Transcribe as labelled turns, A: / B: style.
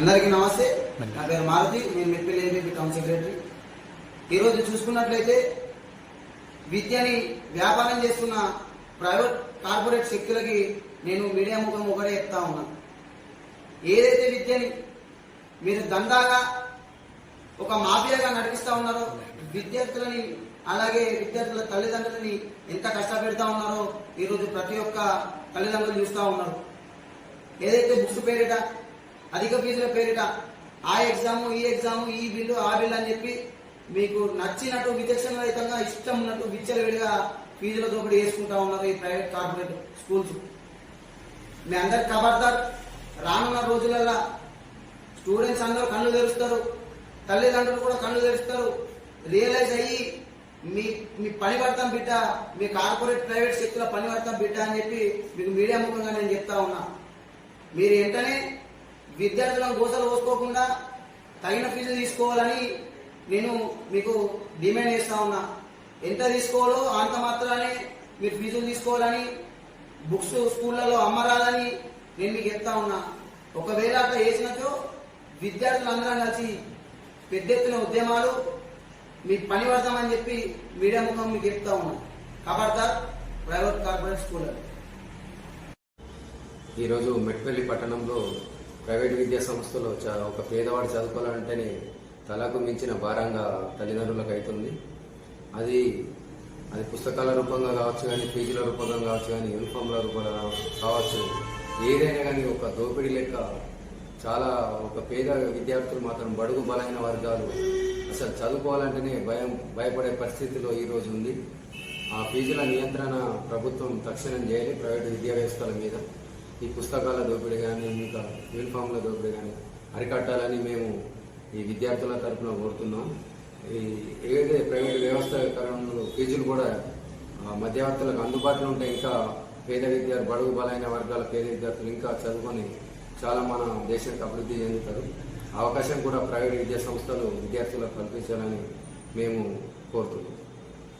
A: అందరికీ నమస్తే. నా పేరు మారుతి నేను మెట్పల్లి ఏబీపీ టౌన్ సెక్రటరీ. ఈరోజు చూసుకున్నట్లయితే విద్యని వ్యాపారం చేస్తున్న ప్రైవేట్ కార్పొరేట్ శక్తులకి నేను మీడియా ముఖం ఒకటే చెప్తా ఉన్నా. ఏదైతే విద్యని మీరు దందాగా ఒక మాఫియాగా నడిపిస్తా ఉన్నారో విద్యార్థులని అలాగే విద్యార్థుల తల్లిదండ్రులని ఎంత కష్టపెడతా ఉన్నారో ఈరోజు ప్రతి ఒక్క తల్లిదండ్రులు చూస్తా ఉన్నారు. ఏదైతే బుక్స్ పేరిట అధిక ఫీజుల పేరిట ఆ ఎగ్జాము ఈ ఎగ్జాము ఈ బిల్లు ఆ బిల్లు అని చెప్పి మీకు నచ్చినట్టు విచక్షణ రహితంగా ఇష్టం ఉన్నట్టు విచ్చలవిడిగా ఫీజుల దోపిడీ వేసుకుంటా ఉన్నారు ఈ ప్రైవేట్ కార్పొరేట్ స్కూల్స్. మీ అందరు ఖబర్దార్ రానున్న రోజులలో స్టూడెంట్స్ అందరూ కళ్ళు తెరుస్తారు. తల్లిదండ్రులు కూడా కళ్ళు తెరుస్తారు. రియలైజ్ అయ్యి మీ మీ పని పడతాం బిడ్డ మీ కార్పొరేట్ ప్రైవేట్ శక్తుల పని పడతాం బిడ్డ అని చెప్పి మీకు మీడియా ముఖంగా నేను చెప్తా ఉన్నా. మీరు వెంటనే విద్యార్థులను గోసలు పోసుకోకుండా తగిన ఫీజు తీసుకోవాలని నేను మీకు డిమాండ్ చేస్తా ఉన్నా. ఎంత తీసుకోవాలో అంత మాత్రానే మీరు ఫీజులు తీసుకోవాలని బుక్స్ స్కూళ్ళలో అమ్మరాదని నేను మీకు చెప్తా ఉన్నా. ఒకవేళ అట్లా చేసినచో విద్యార్థులందరం కలిసి పెద్ద ఎత్తున ఉద్యమాలు మీకు పని పడతామని చెప్పి మీడియా ముఖం మీకు చెప్తా ఉన్నా. ఖబర్దార్ ప్రైవేట్ కార్పొరేట్ స్కూల్
B: ఈరోజు మెట్పల్లి పట్టణంలో ప్రైవేట్ విద్యా సంస్థలో ఒక పేదవాడు చదువుకోవాలంటేనే తలకు మించిన భారంగా తల్లిదండ్రులకు అవుతుంది అది అది పుస్తకాల రూపంగా కావచ్చు కానీ ఫీజుల రూపంగా కావచ్చు కానీ యూనిఫామ్ల రూపంగా కావచ్చు. ఏదైనా కానీ ఒక దోపిడీ లెక్క చాలా ఒక పేద విద్యార్థులు మాత్రం బడుగు బలైన వర్గాలు. అసలు చదువుకోవాలంటేనే భయం భయపడే పరిస్థితిలో ఈ రోజు ఉంది. ఆ ఫీజుల నియంత్రణ ప్రభుత్వం తక్షణం చేయాలి ప్రైవేట్ విద్యా వ్యవస్థల మీద. ఈ పుస్తకాల దోపిడీ కానీ ఇంకా యూనిఫామ్ల దోపిడీ కానీ అరికట్టాలని మేము ఈ విద్యార్థుల తరఫున కోరుతున్నాం. ఈ ఏదైతే ప్రైవేట్ వ్యవస్థ కారణంలో ఫీజులు కూడా మధ్యవర్తులకు అందుబాటులో ఉంటే ఇంకా పేద విద్యార్థులు బడుగు బలైన వర్గాల పేద విద్యార్థులు ఇంకా చదువుకొని చాలా మన దేశానికి అభివృద్ధి చెందుతారు. అవకాశం కూడా ప్రైవేట్ విద్యా సంస్థలు విద్యార్థులకు కల్పించాలని మేము కోరుతున్నాం.